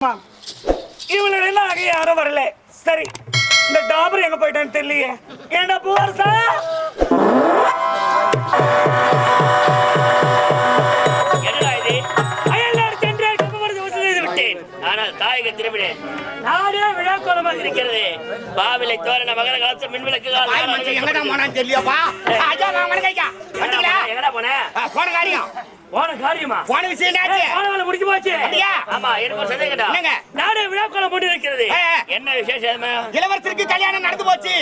ஆமாம். இவளோட என்ன ஆக யாரும் வரல. சரி இந்த டாபர் எங்க போயிட்டான்னு தெரியலையே. ஏண்டா பூவரசா? மின் விளக்கு எங்கடா போன? காரியமா. போன விஷயம் போச்சு. ஆமா எனக்கு சந்தேகம் என்னங்க? விழாக்கோலம் போட்டு இருக்கிறது என்ன விசேஷம்? இளவரசருக்கு கல்யாணம் நடந்து போச்சு?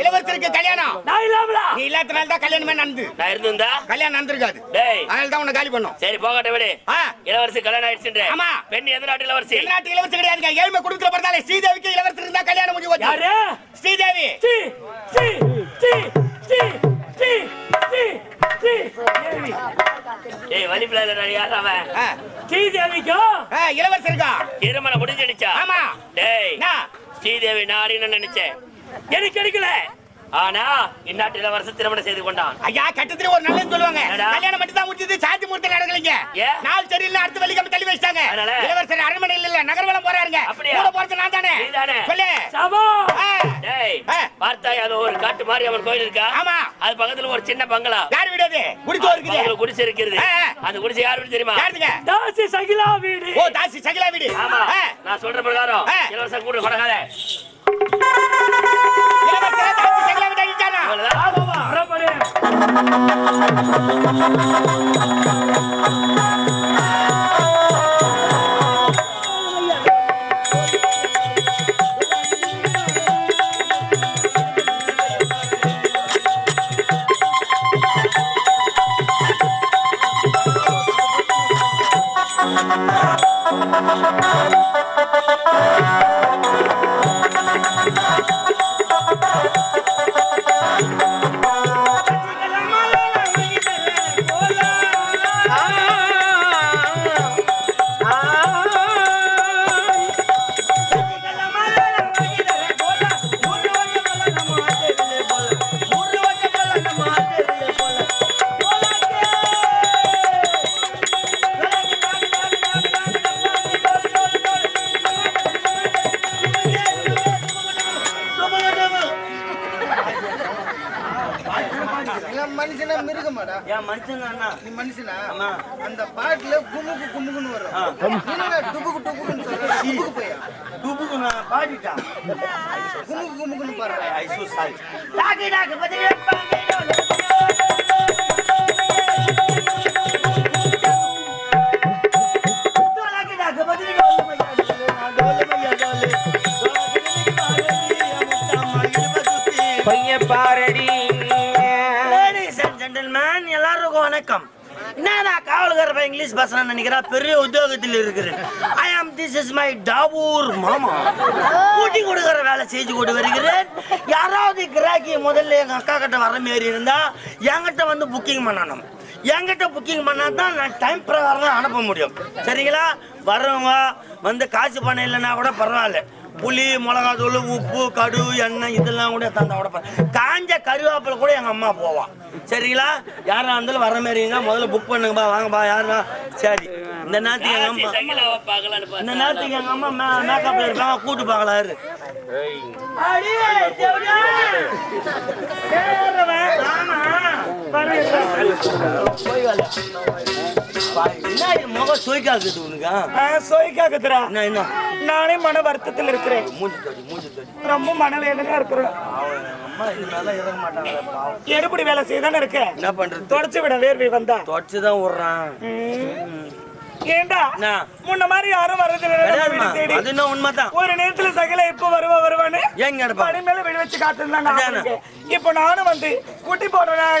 இளவரசருக்கு கல்யாணம். நான் இல்லாமலா? நீ இல்லாதனால தான் கல்யாணமே நடந்து. நான் இருந்திருந்தா? கல்யாணம் நடந்திருக்காது. டேய். அதனால தான் உன்னை காலி பண்ணோம். சரி போகட்ட விடு. இளவரசி கல்யாணம் ஆயிடுச்சுன்ற ஆமா. பெண் எந்த நாட்டு இளவரசி? எந்த நாட்டு இளவரசி கிடையாதுங்க. ஏழ்மை குடும்பத்துல பிறந்தாலே ஸ்ரீதேவிக்கு இளவரசர் இருந்தா கல்யாணம் முடிஞ்சு போச்சு. யாரு? ஸ்ரீதேவி. சி சி சி சி சி. டேய் வலிப்புல யார் அவன்? ஆ, ஸ்ரீதேவிக்கோ? ஆ, இளவரசருக்கா திருமணம் முடிஞ்சிடுச்சா ஆமா. டேய்? ஸ்ரீதேவி நாடின்னு நினைச்சேன். எனக்கு கிடைக்கல ஆனா இந்நாட்டு இளவரசர் திருமணம் செய்து கொண்டான். ஐயா கட்டத்துல ஒரு நல்லது சொல்லுவாங்க? கல்யாணம் மட்டும் தான் முடிஞ்சது சாந்தி முகூர்த்தம் நடக்கலைங்க? நாள் சரியில்லை அடுத்த வெள்ளிக்கிழமை தள்ளி வச்சிட்டாங்க? இளவரசர் அரண்மனையில் இல்ல நகர்வலம் போறாருங்க. அப்படியா? போறது நான் தானே? சொல்லு. சபா டேய். பார்த்தாய் அது ஒரு காட்டு மாதிரி அவன் கோயில் இருக்கா? ஆமா. அது பக்கத்துல ஒரு சின்ன பங்களா. யார் வீடு அது? குடிச்சோ இருக்குது. பக்கத்துல குடிசை ஆ. அந்த குடிசை யார் வீடு தெரியுமா? யாருதுங்க? தாசி சகிலா வீடு. ஓ தாசி சகிலா வீடு. ஆமா. நான் சொல்ற பிரகாரம். இளவரசர் கூட கொடகாத இளவரசர் நான் மனுஷனா மிருகமாடா? ஏன் மனுஷனா நீ மனுஷனா? அந்த பாட்டுல குமுக்கு குமுக்குன்னு வரும். என்னடா டுபுக்கு டுபுக்குன்னு சொல்ற? டுபுக்கு போய்? டுபுக்கு நான் பாடிட்டா. குமுக்கு குமுக்குன்னு பாரு ஐசோ சாய் டாகி டாகி பதிலே பாங்கி பாரடி. ஜென்டில்மேன் எல்லாருக்கும் வணக்கம். என்னடா காவல்கார இங்கிலீஷ் பேசுறான்னு நினைக்கிறா? பெரிய உத்தியோகத்தில் இருக்கிறேன் ஐ ஆம் திஸ் இஸ் மை டாவூர் மாமா. கூட்டி கொடுக்குற வேலை செஞ்சு கொண்டு வருகிறேன். யாராவது கிராக்கி முதல்ல எங்கள் அக்கா கிட்ட வர மாரி இருந்தா என்கிட்ட வந்து புக்கிங் பண்ணணும். என்கிட்ட புக்கிங் பண்ணா தான் நான் டைம் பிரகாரம் தான் அனுப்ப முடியும். சரிங்களா? வர்றவங்க வந்து காசு பணம் இல்லைன்னா கூட பரவாயில்ல. புளி மிளகாத்தூள் உப்பு கடு எண்ணெய் இதெல்லாம் கூட தந்தா கூட. காஞ்ச கருவேப்பிலை கூட எங்க அம்மா போவான் சரிங்களா? யாரா இருந்தாலும் வர மாதிரிங்க முதல்ல புக் பண்ணுங்கப்பா. வாங்கப்பா. யாருன்னா? சரி. இந்த நேரத்துக்கு எங்க அம்மா இந்த நேரத்துக்கு எங்க அம்மா மே மேக்கப்ல இருப்பாங்க கூட்டு. ஆமா. போய் வேலை. என்ன முகம் சுவைக்காக்குது உனக்கு? சோய்க்காக்குதுரா என்ன நானே மன வருத்தத்தில் இருக்கிறேன். மூஞ்சி தடி மூஞ்சி தடி. ரொம்ப மனவேதனையா இருக்கிறேன். எடுபடி வேலை செய்தானே இருக்க என்ன பண்றது? தொடச்சு விட வேர்வை வந்தா. தொடச்சு தான் விடுறான். ஏண்டா முன்ன மாதிரி யாரும் வரது அது என்ன உண்மைதான் ஒரு நேரத்துல சகல இப்ப வருவா வருவானு எங்க பணி மேல வீடு வச்சு காத்துருந்தாங்க இப்ப நானும் வந்து குட்டி போடுறேன்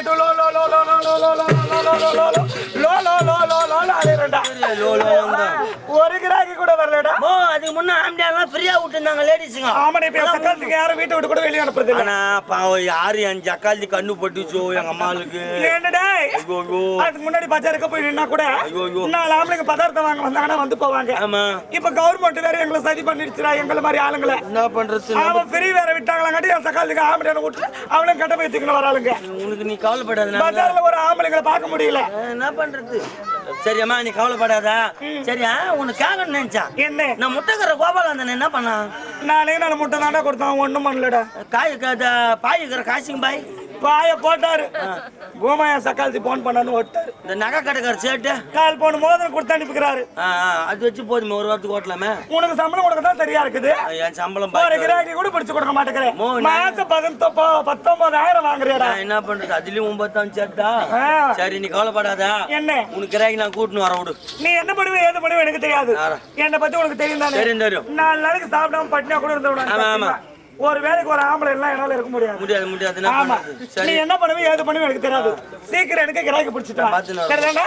ஒரு கிராக்கி கூட வரலடா ஓ அதுக்கு முன்ன ஆம்பியாலாம் ஃப்ரீயா விட்டுருந்தாங்க லேடிஸுங்க ஆமாடா இப்ப சக்காலத்துக்கு யாரும் வீட்டை விட்டு கூட வெளியே அனுப்புறது ஆனா பாவம் யாரு என் சக்காலத்து கண்ணு பட்டுச்சோ எங்க அம்மாளுக்கு அதுக்கு முன்னாடி பஜாருக்கு போய் நின்னா கூட நான் ஆம்பளைங்க பதார்த்தம் வாங்க வந்தாங்கன்னா வந்து போவாங்க. ஆமா. இப்ப கவர்மெண்ட் வேற எங்களை சதி பண்ணிடுச்சுடா எங்களை மாதிரி ஆளுங்களை. என்ன பண்றது? அவன் ஃப்ரீ வேற விட்டாங்களாங்காட்டி என் சக்காலுக்கு ஆம்பளை விட்டு அவளும் கட்ட போய் தூக்கின்னு வராளுங்க. உனக்கு நீ கவலைப்படாத நான் பஜார்ல ஒரு ஆம்பளைங்களை பார்க்க முடியல. என்ன பண்றது? சரியாம்மா நீ கவலைப்படாத. சரியா உனக்கு கேட்கணும்னு நினைச்சான். என்ன? நான் முட்டைக்கிற கோபாலந்தன் என்ன பண்ணான்? நாளைக்கு நான் முட்டை தாண்டா கொடுத்தான் ஒண்ணும் பண்ணலடா. காய் பாய் இருக்கிற காசிங் பாய். பாய போட்டாரு. கோமாயா சக்காலத்தி போன் பண்ணான்னு ஓட்டாரு இந்த நகை கடைக்கார சேட்டு? கால் போன மோதிரம் கொடுத்து ஆ, அது வச்சு போதுமே ஒரு வாரத்துக்கு ஓட்டலாமே? உனக்கு சம்பளம் கொடுக்க தான் சரியா இருக்குது. என் சம்பளம் ஒரு கிராக்கி கூட பிடிச்சு கொடுக்க மாட்டேங்கிறேன். மாசம் பதினொப்போ பத்தொன்பதாயிரம் வாங்குறியாடா. நான் என்ன பண்றது? அதுலயும் ஒன்பதாம் ஆ. சரி நீ கவலைப்படாத. என்ன? உனக்கு கிராக்கி நான் கூட்டின்னு வர விடு. நீ என்ன பண்ணுவ ஏது பண்ணுவ எனக்கு தெரியாது? என்னை பத்தி உனக்கு தெரியும் தானே? தெரியும் தெரியும். நாலு நாளைக்கு சாப்பிடாம பட்டினியா கூட இருந்தவன ஆமா, ஆமா. ஒரு வேலைக்கு ஒரு ஆம்பளை எல்லாம் என்னால இருக்க முடியாது. முடியாது முடியாது. என்ன ஆமா. நீ என்ன பண்ணுவ? ஏது பண்ணுவ? எனக்கு தெரியாது. சீக்கிரம் எனக்கு கிராக்கி பிடிச்சிட்டா. பார்த்து நான் சரிதானே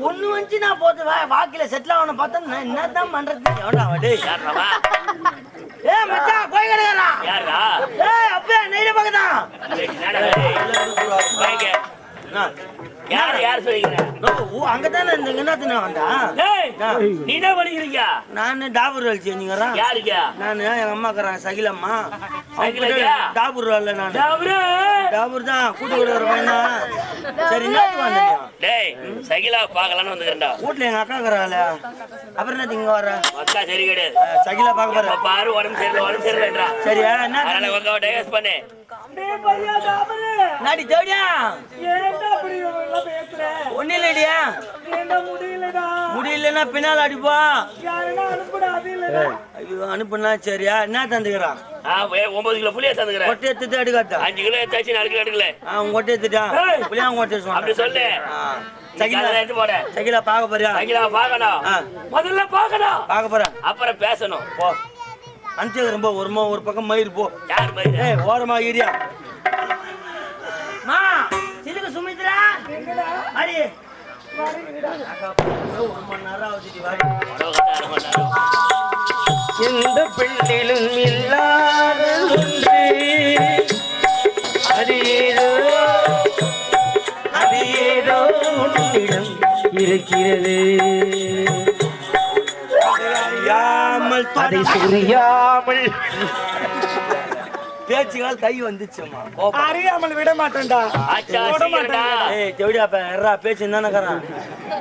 ஒண்ணு வந்து நான் போது வா- வாக்கில செட்டில் ஆகணும் பார்த்தா நான் என்னதான் பண்றது? டேய்? ஏ மச்சான் கோய் கடைக்காரா ஏய் அப்பே நெய்ய பக்கத்தான் யார் யார் சொல்லிக்கிறேன் அங்கதானே இந்த என்னத்துனா வந்தா? நீ என்ன பண்ணிக்கிறீங்க நான் டாபூர் வேலை செஞ்சுங்கிறேன் யாருக்கா? நான் எங்க அம்மாக்குறேன் சகிலம்மா. சகிலாக்கா? டாபூர் வேலை நான். டாபூர்? தான் கூட்டு கொடுக்குற பையன் தான். சரி வந்தீங்க டேய் சகிலா பார்க்கலான்னு வந்துக்கிறேன்டா வீட்டுல எங்க அக்கா இருக்கிறாள் அப்புறம் என்ன இங்க வர? அக்கா சரி கிடையாது சகிலா பார்க்க போற இப்ப பாரு உடம்பு சரியில்லை உடம்பு சரியில்லைன்றா சரியா என்ன? அதனால உங்க டைவர்ஸ் பண்ணு. நாடி பேசுற? ஒன்னும் இல்லடியா? முடியலன்னா பின்னால் அடிப்பா. யாருன்னா அனுப்புடா, அது இல்லடா. ஐயோ அனுப்புனா சரியா? என்ன தந்துக்கிறான்? ஒன்பது கிலோ புளியா தந்துக்கிறேன். கொட்டை எடுத்துட்டு எடுக்காட்டா அஞ்சு கிலோ எடுத்தாச்சு நாலு கிலோ எடுக்கல. அவன் கொட்டை எடுத்துட்டான் புள்ளியா கொட்டை அப்படி சொல்லு. சகிலா எடுத்து போட. சகிலா பார்க்க போறியா? சகிலா பார்க்கணும். முதல்ல பார்க்கணும். பார்க்க போறேன் அப்புறம் பேசணும். போ. அனுப்பிச்சு ரொம்ப ஒருமா ஒரு பக்கம் மயிர் போ. யார் ஏய் ஓரமா ஏரியா மா சிலுக்கு சுமித்ரா. அடி ஒரு மணி நேரம் ஆகுது வாடி எந்த பெண்ணிலும் இல்லாத ஒன்று. அது ஏதோ அது ஏதோ உன்னிடம் இருக்கிறது. அதை புரியாமல் பேச்சுகள் கை வந்துச்சுமா அறியாமல் விட மாட்டேன்டா. விட. மாட்டேன்டா. ஏய் எறா பேச்சு தானே கறான்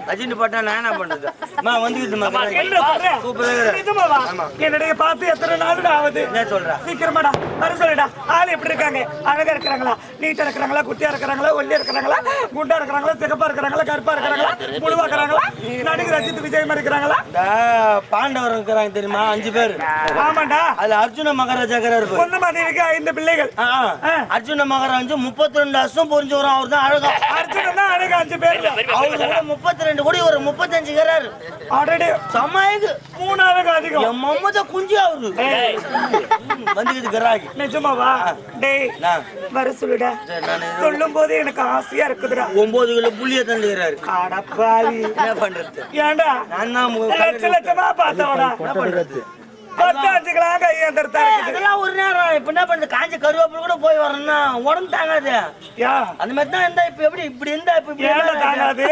ரஜினி பாட்டா நான் என்ன பண்றது? மா வந்துக்கிட்டுமா என்ன சொல்ற? சூப்பரா இருக்கிற. நிஜமாவா? ஆமா. என்னுடைய பார்த்து எத்தனை நாள் ஆகுது? என்ன சொல்ற? சீக்கிரமாடா வர சொல்லுடா. ஆள் எப்படி இருக்காங்க? அழகா இருக்கிறாங்களா? நீட்டா இருக்கிறாங்களா? குட்டியா இருக்கிறாங்களா? ஒல்லியா இருக்கிறாங்களா? குண்டா இருக்கிறாங்களா? சிகப்பா இருக்கிறாங்களா? கருப்பா இருக்கிறாங்களா? முழுவா இருக்கிறாங்களா? நடிகர் அஜித் விஜய் மாதிரி இருக்கிறாங்களா? பாண்டவர் இருக்கிறாங்க தெரியுமா? அஞ்சு பேர். ஆமாண்டா. அதுல அர்ஜுன மகாராஜா இருப்பாரு. சொந்த மாதிரி ஐந்து பிள்ளைகள். அர்ஜுன மகாராஜா முப்பத்தி ரெண்டு வருஷம் புரிஞ்சு வரும். அவர் தான் அழகா. அர்ஜுனன் தான் அழகா அஞ்சு பேர் அவரு கூட முப்பத்தி ரெண்டு கோடி ஒரு முப்பத்தஞ்சு இருக்கிறாரு ஆல்ரெடி சமாயக்கு மூணு அழகு அதிகம். என் மம்மத குஞ்சு அவரு. வந்துக்குது கிராகி. நிஜமாவா? டேய் வர சொல்லுடா. சொல்லும் போது எனக்கு ஆசையா இருக்குதுடா. ஒன்பது கிலோ புளிய தந்துக்கிறாரு. அடப்பாவி. என்ன பண்றது? ஏன்டா? நான் தான் லட்ச லட்சமா பார்த்தவடா என்ன பண்றது? பத்து அஞ்சுக்கெல்லாம் கையேந்திரத்தா அதெல்லாம் ஒரு நேரம். இப்ப என்ன பண்றது? காஞ்ச கருவேப்பிலை கூட போய் வரணும்னா உடம்பு தாங்காது. அந்த மாதிரி தான் இருந்தா இப்ப எப்படி? இப்படி இருந்தா இப்ப இப்படி தாங்காது.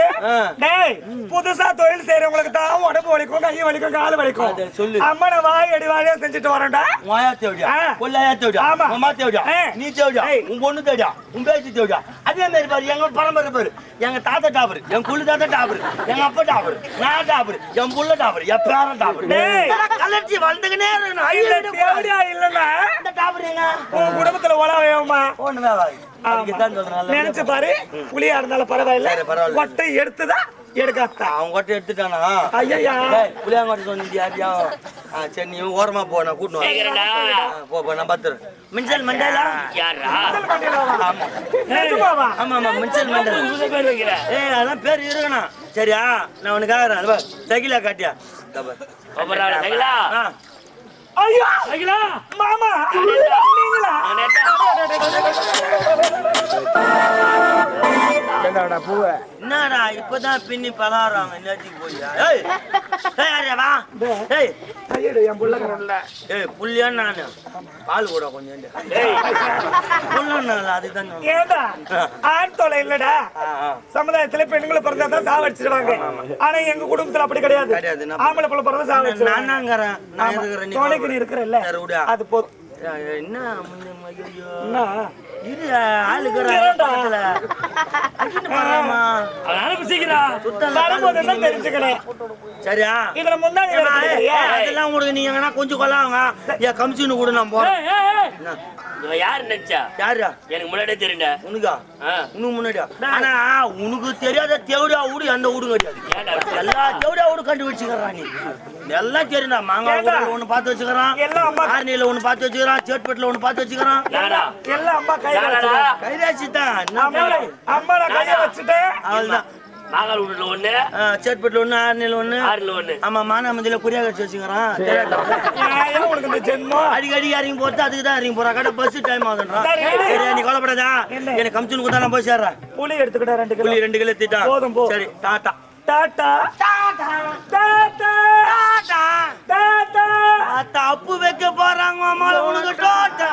டேய் புதுசா தொழில் செய்யறவங்களுக்கு தான் உடம்பு வலிக்கும் கை வலிக்கும் கால் வலிக்கும். சொல்லு. அம்மனை வாய் அடி வாழியா செஞ்சுட்டு வரேன்டா. ஆயா தேவடியா. கொள்ளாயா தேவடியா அம்மா தேவடியா. நீ தேவடியா. உன் பொண்ணு தேவடியா உன் பேச்சு தேவடியா அதே மாதிரி பாரு எங்க பரம்பரை பாரு. எங்க தாத்தா டாபர் என் குள்ளு தாத்தா டாபர் எங்க அப்பா டாபர் நான் டாபர் என் புள்ள டாபர் என் பேரன் டாபர். டேய். கலர்ச்சி வளர்ந்துக்கினே இருக்கணும் ஐயோ, இல்லன்னா? இந்த உன் குடும்பத்துல நினைச்சு பாரு புளியா இருந்தாலும் பரவாயில்ல. கொட்டை எடுத்துதான் எடுக்காத்தா அவன் கொட்டை எடுத்துட்டானா? ஐயா புளியாங்கோட்டை சொன்னி யாரியா ஆ சரி நீ ஓரமா போ நான் கூட்டு சீக்கிரம்டா. போ போ நான் பத்துறேன். மின்சல் மண்டேலா? யாரா? ஆமா. ஆமா ஆமா மின்சல் மண்டேலா ஏய் அதான் பேர் இருக்கணும். சரியா? நான் உனக்காக சகிலா காட்டியா? சகிலா? ஆ, ஐயா! சகிலா மாமா. நீங்களா? நான் நேத்தா. என்னடா இப்பதான் பின்னி பலாறாங்க நேற்றுக்கு போய் ஏய் வா? ஏய். கையெடு என் புள்ளக்கறல ஏய் புள்ளியா நானு பால் கூட கொஞ்சம் ஏய் புள்ளனால அதுதான். ஏண்டா? ஆண் தொலை இல்லடா. சமுதாயத்துல பெண்களை பிறந்தாதான் சாவடிச்சிருவாங்க. ஆனா எங்க குடும்பத்துல அப்படி கிடையாது. ஆம்பளை புள்ள பிறந்தா சாவடிச்சிருவாங்க. நான் தாங்கிறேன் நான் இருக்கிறேன் சரி, விடு. அது போதும் என்ன என்ன? இரு? பக்கத்துல தான் தெரிஞ்சுக்கணும்? சரியா? இதுல முன்னாடி அதெல்லாம் உங்களுக்கு நீங்க எங்கன்னா கொஞ்சம் கொள்ளாங்க ஏன் கமிஷன் கூட நான் போறேன். யாரு நினைச்சா? யாரா எனக்கு முன்னாடியே தெரியுண்டா உனக்கா. உனக்கு முன்னாடியா? ஆனா உனக்கு தெரியாத தேவடியா ஊடு அந்த ஊடு கிடையாது. எல்லா தேவடியா ஊடு கண்டு வச்சுக்கிறான் நீ. எல்லாம் தெரியும்டா. மாங்காய் ஒண்ணு பார்த்து வச்சுக்கிறான். ஆர்னியில ஒண்ணு பார்த்து வச்சுக்கிறான். சேட்பேட்டில் ஒண்ணு பார்த்து வச்சுக்கிறான். எல்லாம் அம்மா. கைராசி தான் அம்மா அம்மா நான் கையை வச்சுட்டேன் அவள்தான். மாங்கால் வீட்டுல ஒண்ணு சேட்பேட்டில் ஒண்ணு ஒண்ணு. ஆறுல ஒண்ணு. ஆமா மானாமதியில குறியா கட்சி வச்சுக்கிறான். தெரியாதா? ஏன் உனக்கு இந்த ஜென்மம்? அடிக்கடி அடிக்க இறங்கி போறது அதுக்கு தான் இறங்கி போறா. கடை பஸ் டைம் ஆகுதுன்றான் சரி. நீ கொல்லப்படாதா என்ன? எனக்கு கமிஷன் கொடுத்தா நான் போய் சேர்றேன். புளி எடுத்துக்கிட்ட ரெண்டு கிலோ. ரெண்டு கிலோ திட்டான் போதும், போ. சரி tata. Tata. Tata. Tata. Tata. அத்த அப்பு வைக்க போறாங்க மாமா உனக்கு டாட்டா.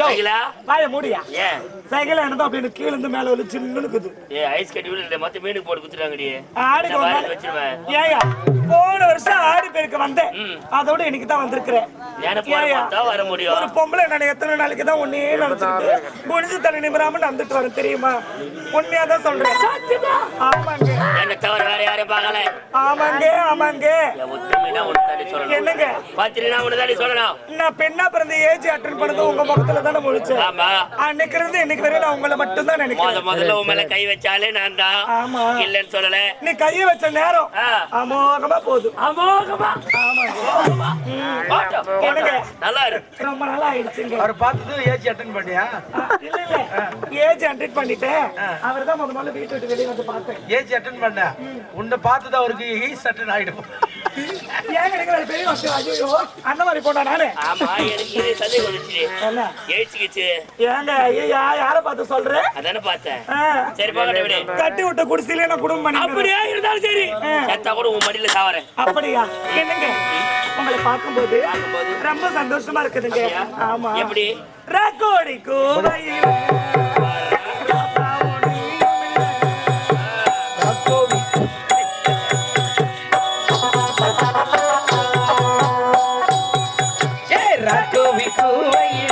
சைக்கிளா? வாய மூடியா ஏன் சைக்கிள் என்னதோ அப்படின்னு கீழ இருந்து மேல வந்து சில்லுன்னு இருக்குது. ஏ ஐஸ் கட்டி விட மொத்த மீனுக்கு போட்டு குத்துறாங்கடி ஆடிக்கு நான் வாயில வந்தா- வச்சிருவேன். ஏய்யா, போன வருஷம் ஆடி பெருக்கு வந்தேன். அதோட இன்னைக்கு தான் வந்திருக்கிறேன். வர முடியும். ஒரு பொம்பளை நான் எத்தனை நாளைக்கு தான் ஒன்னே நினைச்சுக்கிட்டு குனிஞ்சு தலை நிமிராம நடந்துட்டு வரேன் தெரியுமா? உண்மையா தான் சொல்றேன். ஆமாங்க. என்ன தவிர வேற யாரையும் பார்க்கல. ஆமாங்க ஆமாங்க. என்னங்க? பாத்திரினா தாண்டி சொல்லணும். நான் பெண்ணா பிறந்த ஏஜ் அட்டன் பண்ணது உங்க முகத்துல தானே முழிச்சேன் ஆமா. அன்னைக்கு இருந்து இன்னைக்கு வரையும் நான் உங்களை மட்டும் தான் நினைக்கிறேன் முதல்ல உன் மேல கை வச்சாலே நான் தான். ஆமா. இல்லன்னு சொல்லல. நீ கையை வச்ச நேரம். அமோகமா போகுது. அமோகமா. போட்டோம், என்னங்க. நல்லா இருக்கு ரொம்ப நாளா ஆயிடுச்சுங்க. அவர் பார்த்தது ஏஜ் அட்டன் பண்ணியா? இல்ல இல்ல. ஏஜ் அட்டன் பண்ணிட்டேன். அவர் தான் முத முதல்ல வீட்டு விட்டு வெளியே வந்து பார்த்தேன். ஏஜ் அட்டன் பண்ண உன்னை பார்த்தது அவருக்கு ஈஸ் அட்டன் ஆயிடும். ஏன் கிடைக்கிற அண்ணன் மாதிரி போனா நானு. ஆமா எனக்கு இது சந்தேகம் வந்துச்சு என்ன? எழுச்சிக்கிச்சு ஏங்க ஐயா யார பார்த்து சொல்றேன் அதானே பார்த்தேன். ஆ, சரி போகட்டும் விடு. கட்டி விட்ட குடிசையில நான் குடும்பம் பண்ணி அப்படியே இருந்தாலும் சரி. செத்தா கூட உன் மடியில சாவறேன். அப்படியா? என்னங்க? உங்களை பார்க்கும்போது ரொம்ப சந்தோஷமா இருக்குதுங்க? ஆமா. எப்படி? ரக்கோடி கோவையில் தவிக்கிறேன்,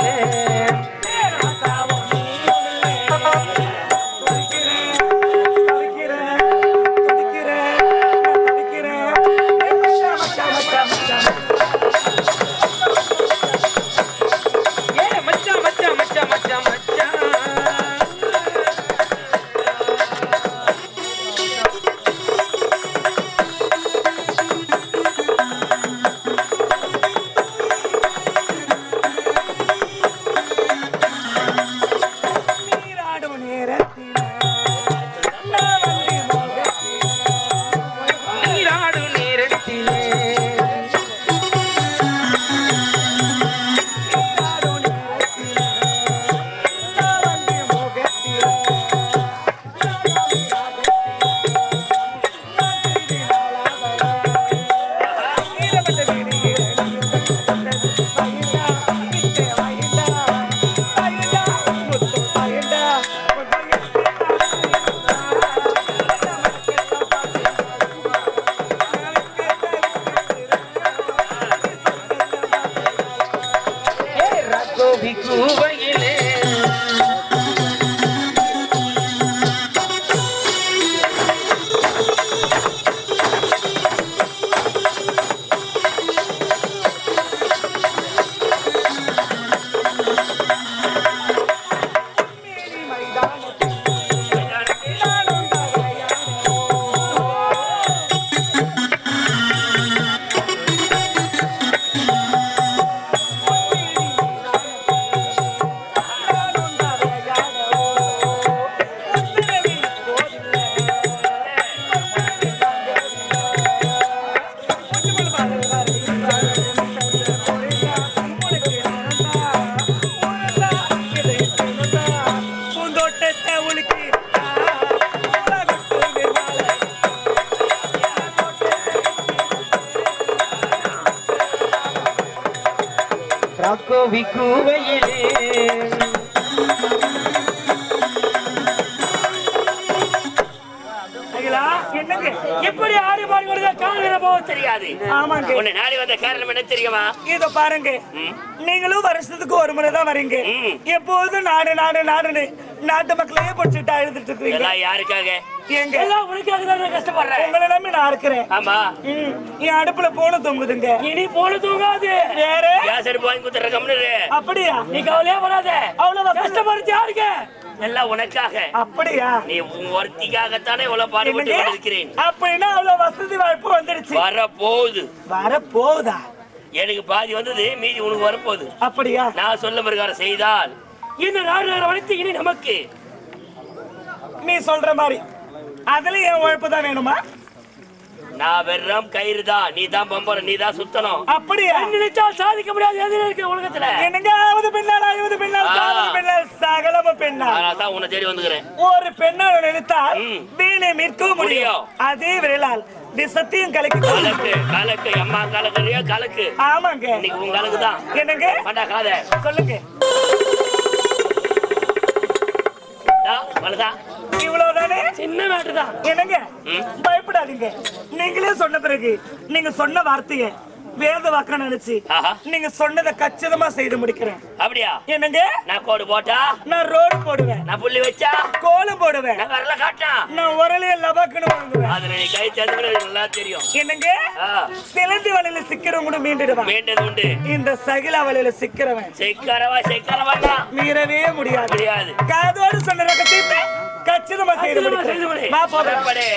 கோவி எப்படி ஆடி பாடி வருதா தெரியாது. ஆமாங்க. உன்னை நாடி வந்த காரணம் என்ன தெரியுமா? இதோ பாருங்க. நீங்களும் வருஷத்துக்கு ஒரு முறைதான் வரீங்க. எப்போதும் நாடு நாடு நாடுன்னு நாட்டு மக்களையே பிடிச்சிட்டு அழுதுட்டு இருக்கீங்க யாருக்காக? எங்க? எல்லாம் உனக்காக தான் கஷ்டப்படுறேன். உங்களை நம்பி நான் இருக்கிறேன். ஆமா. ம், என் அடுப்புல போன தொங்குதுங்க. இனி போன தூங்காது. வேற? அடுப்பு வாங்கி கொடுத்துற கம்னு அப்படியா? நீ கவலையே வராத அவ்வளவு கஷ்டப்படுத்தி யாருங்க எல்லாம் உனக்காக. அப்படியா? நீ உன் ஒருத்திக்காகத்தானே இவ்வளவு பாடுபட்டு? இருக்கிறேன் அப்படின்னா அவ்வளவு வசதி வாய்ப்பு வந்துடுச்சு. வர போகுது வர போகுதா எனக்கு பாதி வந்தது மீதி உனக்கு வரப்போகுது. அப்படியா? நான் சொல்ல பிரகாரம் செய்தால் நேரம் வளர்த்து இனி நமக்கு. நீ சொல்ற மாதிரி. அதுல என் உழைப்பு தான் வேணுமா? நான் வெறும் கயிறு தான். நீ தான் பம்பரம் நீ தான் சுத்தணும். அப்படியா? நினைச்சா சாதிக்க முடியாது. எது இருக்கு உலகத்துல? என்னங்க ஆவது பெண்ணால் ஆவது பெண்ணால் பெண்ணால் சகலம பெண்ணால்? அதனால தான் உன்னை தேடி வந்துக்கிறேன். ஒரு பெண்ணால் நினைத்தால். வீணை மீட்கவும் முடியும். அதே விரலால் விஷத்தையும் கலக்கி கலக்கு கலக்கு. அம்மா கலக்குறியா கலக்கு. ஆமாங்க. இன்னைக்கு உன் கலக்கு தான் என்னங்க சொல்லுங்க. இவ்வளவுதானே சின்ன மேட்டு தான் என்னங்க. பயப்படாதீங்க. நீங்களே சொன்ன பிறகு நீங்க சொன்ன வார்த்தைய வேத வாக்க நினைச்சு. நீங்க சொன்னதை கச்சிதமா செய்து முடிக்கிறேன். அப்படியா? என்னங்க? நான் கோடு போட்டா? நான் ரோடு போடுவேன். நான் புள்ளி வச்சா? கோலம் போடுவேன். நான் வரல காட்டா நான் உரலைய லபாக்குன்னு வாங்குவேன். அதுல நீ கை சேர்த்து நல்லா தெரியும். என்னங்க? சிலந்தி வலையில சிக்கிறவங்க கூட மீண்டுடுவான். வேண்டது உண்டு. இந்த சகிலா வலையில சிக்கிறவன். செக்கரவா தான். மீறவே முடியாது. முடியாது. காதோடு சொன்ன கச்சிதமா செய்து முடிக்கிறேன். போவேன் புறப்படு.